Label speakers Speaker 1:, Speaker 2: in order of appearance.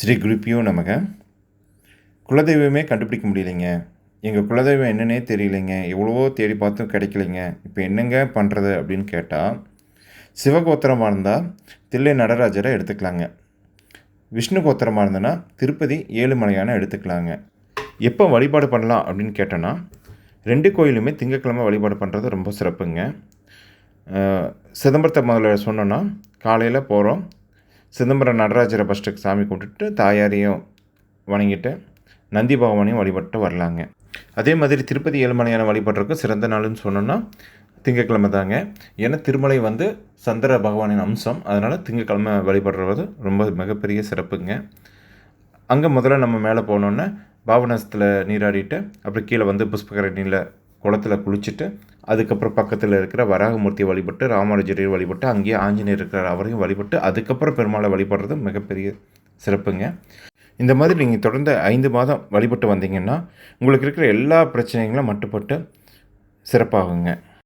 Speaker 1: ஸ்ரீ குருப்பியோ நமக. குலதெய்வமே கண்டுபிடிக்க முடியலைங்க. எங்கள் குலதெய்வம் என்னன்னே தெரியலைங்க. எவ்வளவோ தேடி பார்த்தும் கிடைக்கலைங்க. இப்போ என்னங்க பண்ணுறது அப்படின்னு கேட்டால் சிவகோத்திரமாக இருந்தால் தில்லை நடராஜரை எடுத்துக்கலாங்க. விஷ்ணு கோத்திரமாக இருந்ததுன்னா திருப்பதி ஏழுமலையான எடுத்துக்கலாங்க. எப்போ வழிபாடு பண்ணலாம் அப்படின்னு கேட்டோன்னா ரெண்டு கோயிலுமே திங்கட்கிழமை வழிபாடு பண்ணுறது ரொம்ப சிறப்புங்க. சிதம்பரத்தை முதல்ல சொன்னோன்னா காலையில் போகிறோம் சிதம்பரம் நடராஜரை ஃபஸ்ட்டு சாமி கும்பிட்டுட்டு தாயாரையும் வணங்கிட்டு நந்தி பகவானையும் வழிபட்டு வரலாங்க. அதே மாதிரி திருப்பதி ஏழுமலையான வழிபடுறதுக்கு சிறந்த நாள்னு சொன்னோன்னா திங்கக்கிழமை தாங்க. ஏன்னா திருமலை வந்து சந்திர பகவானின் அம்சம். அதனால் திங்கக்கிழமை வழிபடுறது ரொம்ப மிகப்பெரிய சிறப்புங்க. அங்கே முதல்ல நம்ம மேலே போனோன்னே பாவனசத்தில் நீராடிட்டு அப்புறம் கீழே வந்து புஷ்பகரணியில் குளத்துல குளிச்சுட்டு அதுக்கப்புறம் பக்கத்தில் இருக்கிற வராகமூர்த்தியை வழிபட்டு ராமானுஜரையும் வழிபட்டு அங்கேயே ஆஞ்சநேயர் இருக்கிற அவரையும் வழிபட்டு அதுக்கப்புறம் பெருமாளை வழிபடுறது மிகப்பெரிய சிறப்புங்க. இந்த மாதிரி நீங்கள் தொடர்ந்து ஐந்து மாதம் வழிபட்டு வந்தீங்கன்னா உங்களுக்கு இருக்கிற எல்லா பிரச்சனைகளும் மட்டுப்பட்டு சிறப்பாகுங்க.